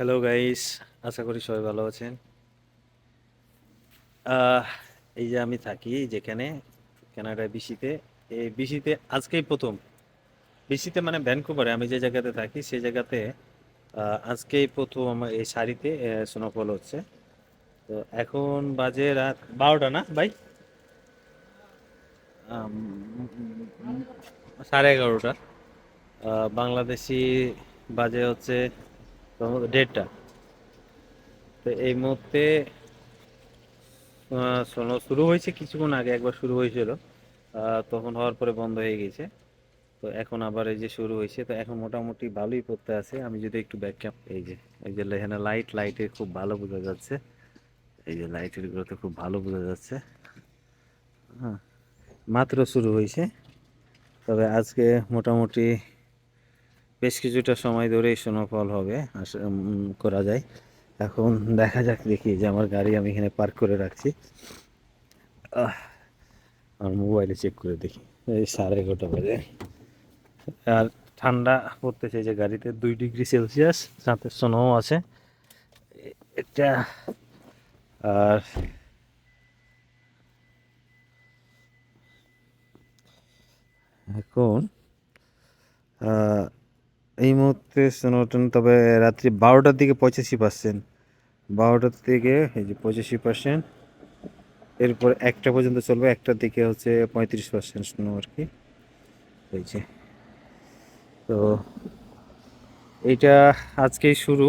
Hello guys আশা করি সবাই ভালো আছেন। এই যে আমি থাকি যেখানে কানাডায় বিসিতে। এই বিসিতে আজকেই প্রথম। বিসিতে মানে ভ্যানকুভারে। আমি যে জায়গাতে থাকি সেই জায়গাতে আজকেই প্রথম আমার এই শাড়িতে স্নোফল হচ্ছে। তো এখন বাজে রাত বারোটা না, ভাই? সাড়ে এগারোটা। বাংলাদেশি বাজে হচ্ছে দেড়টা তো এই মুহূর্তে শোনো, শুরু হয়েছে কিছুক্ষণ আগে, একবার শুরু হয়েছিল। তখন হওয়ার পরে বন্ধ হয়ে গেছে। তো এখন আবার এই যে শুরু হয়েছে, তো এখন মোটামুটি ভালোই পড়তে আছে। আমি যদি একটু ব্যাক ক্যাপ এই যে এই যে এখানে লাইট লাইটে খুব ভালো বোঝা যাচ্ছে। এই যে লাইটের গুলোতে খুব ভালো বোঝা যাচ্ছে। হ্যাঁ মাত্র শুরু হয়েছে। তবে আজকে মোটামুটি বেশ কিছুটা সময় ধরেই স্নোফল হবে করা যায়। এখন দেখা যাক দেখি যে আমার গাড়ি আমি এখানে পার্ক করে রাখছি। আমার মোবাইলে চেক করে দেখি। এই সাড়ে এগারোটা বাজে। আর ঠান্ডা পড়তেছে যে গাড়িতে, দুই ডিগ্রি সেলসিয়াস, সাথে স্নো আছে। এটা, আর এখন এই মুহূর্তে স্নোটন তবে রাত্রি বারোটার দিকে পঁচাশি পার্সেন্ট বারোটার থেকে এই যে পঁচাশি পার্সেন্ট এরপর একটা পর্যন্ত চলবে, একটার দিকে হচ্ছে পঁয়ত্রিশ পার্সেন্ট স্নো আর কি। হয়েছে তো এইটা আজকেই শুরু।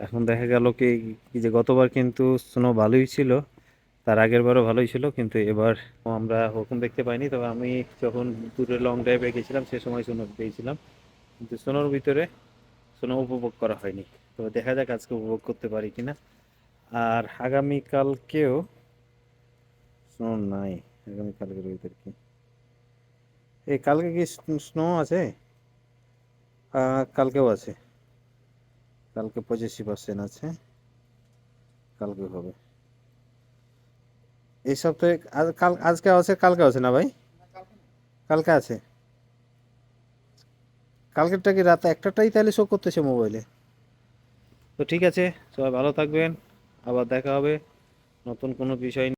এখন দেখা গেল কি কি যে গতবার কিন্তু স্নো ভালোই ছিল, তার আগের বারও ভালোই ছিল, কিন্তু এবার আমরা ওরকম দেখতে পাইনি। তবে আমি যখন দূরে লং ড্রাইভে গেছিলাম, সে সময় স্নো পেয়েছিলাম। কিন্তু স্নোর ভিতরে স্নো উপভোগ করা হয়নি। তো দেখা যাক আজকে উপভোগ করতে পারি কিনা। আর আগামীকালকেও স্নো নাই। আগামীকালকের ভিতরে কি? এই কালকে কি স্নো আছে? কালকেও আছে। কালকে পঁচাশি পার্সেন্ট আছে। কালকে হবে। এই সপ্তাহে কাল, আজকে আছে, কালকে আছে না ভাই? কালকে আছে। কালকেরটা কি রাত একটাটাই তাহলে শো করতেছে মোবাইলে তো ঠিক আছে, সবাই ভালো থাকবেন, আবার দেখা হবে নতুন কোনো বিষয়।